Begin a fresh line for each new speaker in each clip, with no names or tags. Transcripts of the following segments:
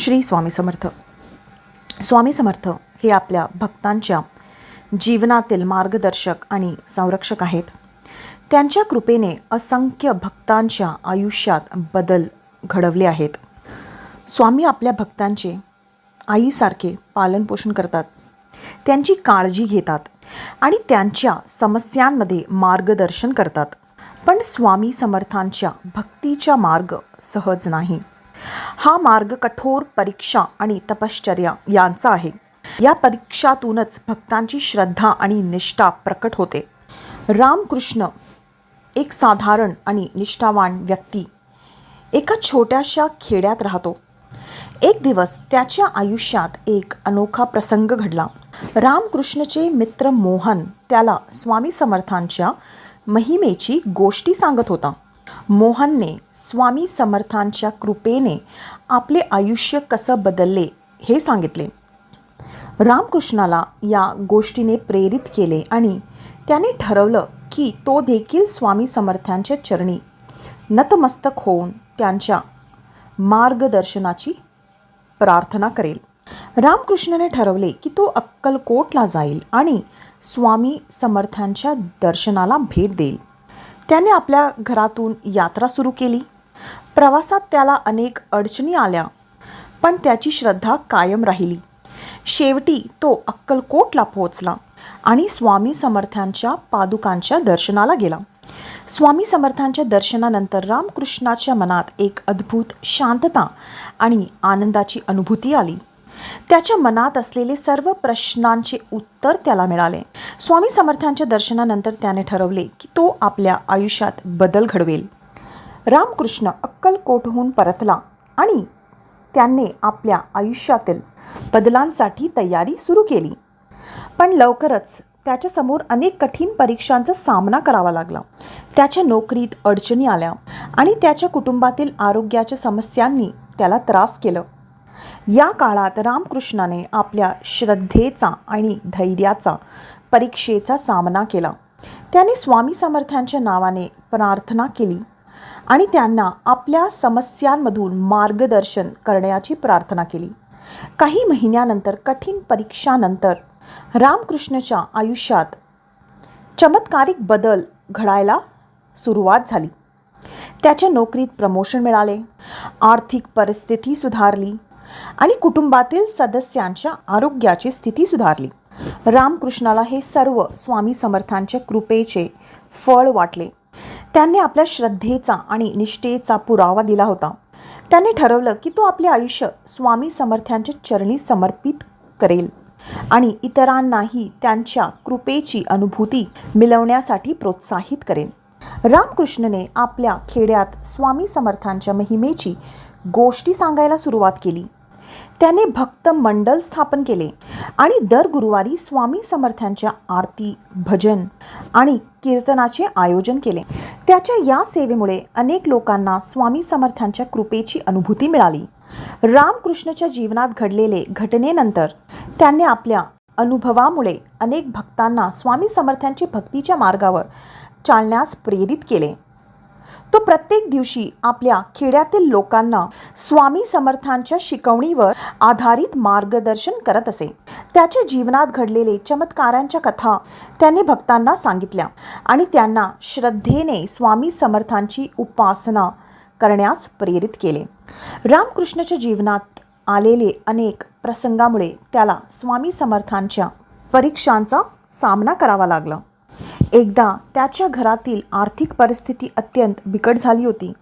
श्री स्वामी समर्थ. स्वामी समर्थ हे आपल्या भक्तांच्या जीवनातील मार्गदर्शक आणि संरक्षक आहेत. त्यांच्या कृपेने असंख्य भक्तांच्या आयुष्यात बदल घडवले आहेत. स्वामी आपल्या भक्तांचे आईसारखे पालनपोषण करतात. त्यांची काळजी घेतात आणि त्यांच्या समस्यांमध्ये मार्गदर्शन करतात. पण स्वामी समर्थांच्या भक्तीचा मार्ग सहज नाही. हा मार्ग कठोर परीक्षा आणि तपश्चर्या यांचा आहे. या परीक्षातूनच भक्तांची श्रद्धा आणि निष्ठा प्रकट होते. रामकृष्ण एक साधारण आणि निष्ठावान व्यक्ती एका छोट्याशा खेड्यात राहतो. एक दिवस त्याच्या आयुष्यात एक अनोखा प्रसंग घडला. रामकृष्णचे मित्र मोहन त्याला स्वामी समर्थांच्या महिमेची गोष्टी सांगत होता. मोहनने स्वामी समर्थांच्या कृपेने आपले आयुष्य कसं बदलले हे सांगितले. रामकृष्णाला या गोष्टीने प्रेरित केले आणि त्याने ठरवलं की तो देखील स्वामी समर्थांच्या चरणी नतमस्तक होऊन त्यांच्या मार्गदर्शनाची प्रार्थना करेल. रामकृष्णाने ठरवले की तो अक्कलकोटला जाईल आणि स्वामी समर्थांच्या दर्शनाला भेट देईल. त्याने आपल्या घरातून यात्रा सुरू केली. प्रवासात त्याला अनेक अडचणी आल्या पण त्याची श्रद्धा कायम राहिली. शेवटी तो अक्कलकोटला पोहोचला आणि स्वामी समर्थांच्या पादुकांच्या दर्शनाला गेला. स्वामी समर्थांच्या दर्शनानंतर रामकृष्णाच्या मनात एक अद्भुत शांतता आणि आनंदाची अनुभूती आली. त्याच्या मनात असलेले सर्व प्रश्नांचे उत्तर त्याला मिळाले. स्वामी समर्थांच्या दर्शनानंतर त्याने ठरवले की तो आपल्या आयुष्यात बदल घडवेल. रामकृष्ण अक्कलकोटहून परतला आणि त्याने आपल्या आयुष्यातील बदलांसाठी तयारी सुरू केली. पण लवकरच त्याच्यासमोर अनेक कठीण परीक्षांचा सामना करावा लागला. त्याच्या नोकरीत अडचणी आल्या आणि त्याच्या कुटुंबातील आरोग्याच्या समस्यांनी त्याला त्रास केलं. या काळात रामकृष्णाने आपल्या श्रद्धेचा आणि धैर्याचा परीक्षेचा सामना केला. त्याने स्वामी समर्थांच्या नावाने प्रार्थना केली आणि त्यांना आपल्या समस्यांमधून मार्गदर्शन करण्याची प्रार्थना केली. काही महिन्यानंतर कठीण परीक्षानंतर रामकृष्णच्या आयुष्यात चमत्कारिक बदल घडायला सुरुवात झाली. त्याच्या नोकरीत प्रमोशन मिळाले. आर्थिक परिस्थिती सुधारली. आणि कुटुंबातील सदस्यांच्या आरोग्याची स्थिती सुधारली. रामकृष्णाला हे सर्व स्वामी समर्थांच्या कृपेचे फळ वाटले. त्यांनी आपल्या श्रद्धेचा आणि निष्ठेचा पुरावा दिला होता. त्याने ठरवलं की तो आपले आयुष्य स्वामी समर्थांच्या चरणी समर्पित करेल आणि इतरांनाही त्यांच्या कृपेची अनुभूती मिळवण्यासाठी प्रोत्साहित करेल. रामकृष्णने आपल्या खेड्यात स्वामी समर्थांच्या महिमेची गोष्टी सांगायला सुरुवात केली. त्याने भक्त मंडल स्थापन केले आणि दर गुरुवारी स्वामी समर्थांच्या आरती भजन आणि कीर्तनाचे आयोजन केले. त्याच्या या सेवेमुळे अनेक लोकांना स्वामी समर्थांच्या कृपेची अनुभूती मिळाली. रामकृष्णच्या जीवनात घडलेले घटनेनंतर त्यांनी आपल्या अनुभवामुळे अनेक भक्तांना स्वामी समर्थांची भक्तीच्या मार्गावर चालण्यास प्रेरित केले. तो प्रत्येक दिवशी आपल्या खेड्यातील लोकांना स्वामी समर्थांच्या शिकवणीवर आधारित मार्गदर्शन करत असे. त्याच्या जीवनात घडलेले चमत्कारांच्या कथा त्याने भक्तांना सांगितल्या आणि त्यांना श्रद्धेने स्वामी समर्थांची उपासना करण्यास प्रेरित केले. रामकृष्णाच्या जीवनात आलेले अनेक प्रसंगामुळे त्याला स्वामी समर्थांच्या परीक्षांचा सामना करावा लागला. एकदा त्याच्या घरातील आर्थिक परिस्थिती अत्यंत बिकट झाली होती.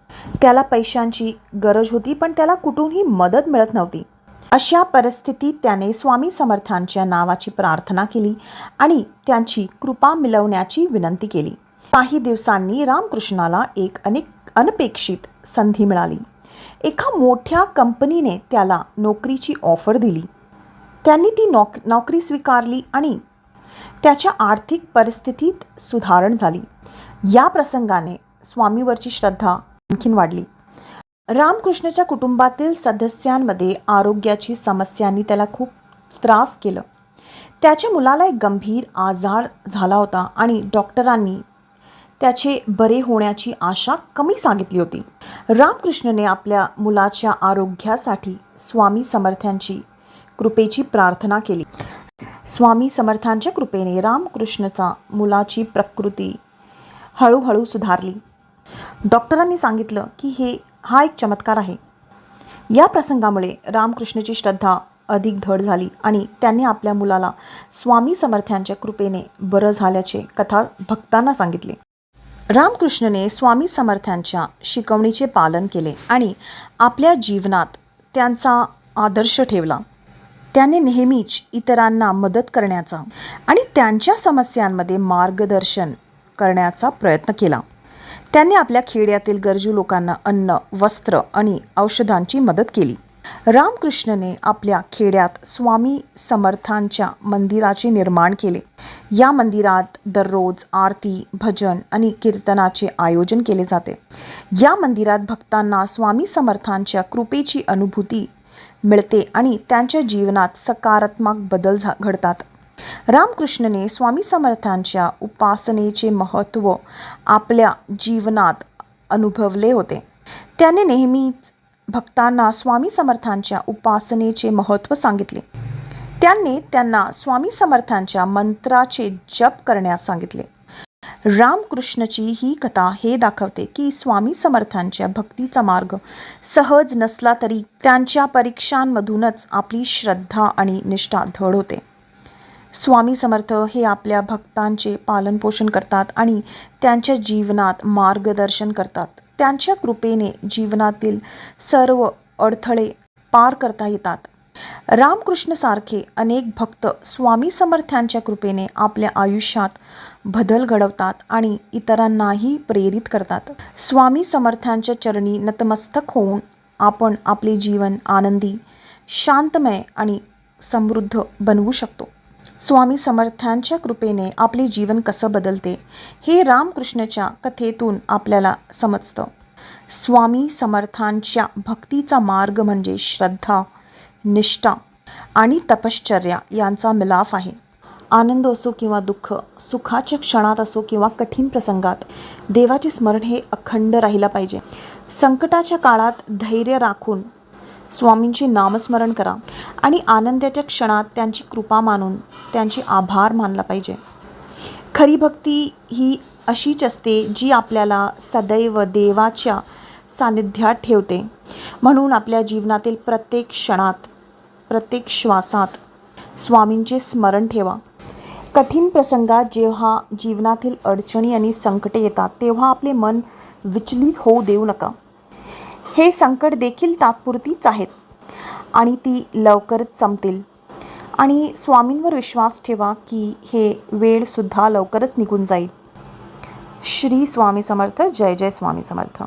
त्याला पैशांची गरज होती पण त्याला कुठूनही मदत मिळत नव्हती. अशा परिस्थितीत त्याने स्वामी समर्थांच्या नावाची प्रार्थना केली आणि त्यांची कृपा मिळवण्याची विनंती केली. काही दिवसांनी रामकृष्णाला एक अनेक अनपेक्षित संधी मिळाली. एका मोठ्या कंपनीने त्याला नोकरीची ऑफर दिली. त्यांनी ती नोक नोकरी स्वीकारली आणि त्याच्या आर्थिक परिस्थितीत सुधारण झाली. या प्रसंगाने स्वामीवरची श्रद्धा आणखीन वाढली. रामकृष्णच्या कुटुंबातील सदस्यांमध्ये आरोग्याची समस्यांनी त्याला खूप त्रास केलं. त्याच्या मुलाला एक गंभीर आजार झाला होता आणि डॉक्टरांनी त्याचे बरे होण्याची आशा कमी सांगितली होती. रामकृष्णने आपल्या मुलाच्या आरोग्यासाठी स्वामी समर्थ्यांची कृपेची प्रार्थना केली. स्वामी समर्थांच्या कृपेने रामकृष्णचा मुलाची प्रकृती हळूहळू सुधारली. डॉक्टरांनी सांगितलं की हे हा एक चमत्कार आहे. या प्रसंगामुळे रामकृष्णची श्रद्धा अधिक धड झाली आणि त्यांनी आपल्या मुलाला स्वामी समर्थांच्या कृपेने बरं झाल्याचे कथा भक्तांना सांगितले. रामकृष्णने स्वामी समर्थांच्या शिकवणीचे पालन केले आणि आपल्या जीवनात त्यांचा आदर्श ठेवला. त्याने नेहमीच इतरांना मदत करण्याचा आणि त्यांच्या समस्यांमध्ये मार्गदर्शन करण्याचा प्रयत्न केला. त्यांनी आपल्या खेड्यातील गरजू लोकांना अन्न वस्त्र आणि औषधांची मदत केली. रामकृष्णने आपल्या खेड्यात स्वामी समर्थांच्या मंदिराचे निर्माण केले. या मंदिरात दररोज आरती भजन आणि कीर्तनाचे आयोजन केले जाते. या मंदिरात भक्तांना स्वामी समर्थांच्या कृपेची अनुभूती मिळते आणि त्यांच्या जीवनात सकारात्मक बदल झा घडतात. रामकृष्णने स्वामी समर्थांच्या उपासनेचे महत्त्व आपल्या जीवनात अनुभवले होते. त्याने नेहमीच भक्तांना स्वामी समर्थांच्या उपासनेचे महत्त्व सांगितले. त्यांनी त्यांना स्वामी समर्थांच्या मंत्राचे जप करण्यास सांगितले. रामकृष्णची ही कथा हे दाखवते की स्वामी समर्थांच्या भक्तीचा मार्ग सहज नसला तरी त्यांच्या परीक्षांमधूनच आपली श्रद्धा आणि निष्ठा धड होते. स्वामी समर्थ हे आपल्या भक्तांचे पालनपोषण करतात आणि त्यांच्या जीवनात मार्गदर्शन करतात. त्यांच्या कृपेने जीवनातील सर्व अडथळे पार करता येतात. रामकृष्णसारखे अनेक भक्त स्वामी समर्थांच्या कृपेने आपल्या आयुष्यात बदल घडवतात आणि इतरांनाही प्रेरित करतात. स्वामी समर्थांच्या चरणी नतमस्तक होऊन आपण आपले जीवन आनंदी शांतमय आणि समृद्ध बनवू शकतो. स्वामी समर्थांच्या कृपेने आपले जीवन कसं बदलते हे रामकृष्णच्या कथेतून आपल्याला समजतं. स्वामी समर्थांच्या भक्तीचा मार्ग म्हणजे श्रद्धा निष्ठा आणि तपश्चर्या यांचा मिलाफ आहे. आनंद असो किंवा दुःख सुखाच्या क्षणात असो किंवा कठीण प्रसंगात देवाचे स्मरण हे अखंड राहिलं पाहिजे. संकटाच्या काळात धैर्य राखून स्वामींचे नामस्मरण करा आणि आनंदाच्या क्षणात त्यांची कृपा मानून त्यांचे आभार मानला पाहिजे. खरी भक्ती ही अशीच असते जी आपल्याला सदैव देवाच्या सानिध्यात ठेवते. म्हणून आपल्या जीवनातील प्रत्येक क्षणात प्रत्येक श्वासात स्वामींचे स्मरण ठेवा. कठीण प्रसंगात जेव्हा जीवनातील अडचणी आणि संकटे येतात तेव्हा आपले मन विचलित होऊ देऊ नका. हे संकट देखील तात्पुरतीच आहेत आणि ती लवकरच संपतील. आणि स्वामींवर विश्वास ठेवा की हे वेळसुद्धा लवकरच निघून जाईल. श्री स्वामी समर्थ. जय जय स्वामी समर्थ.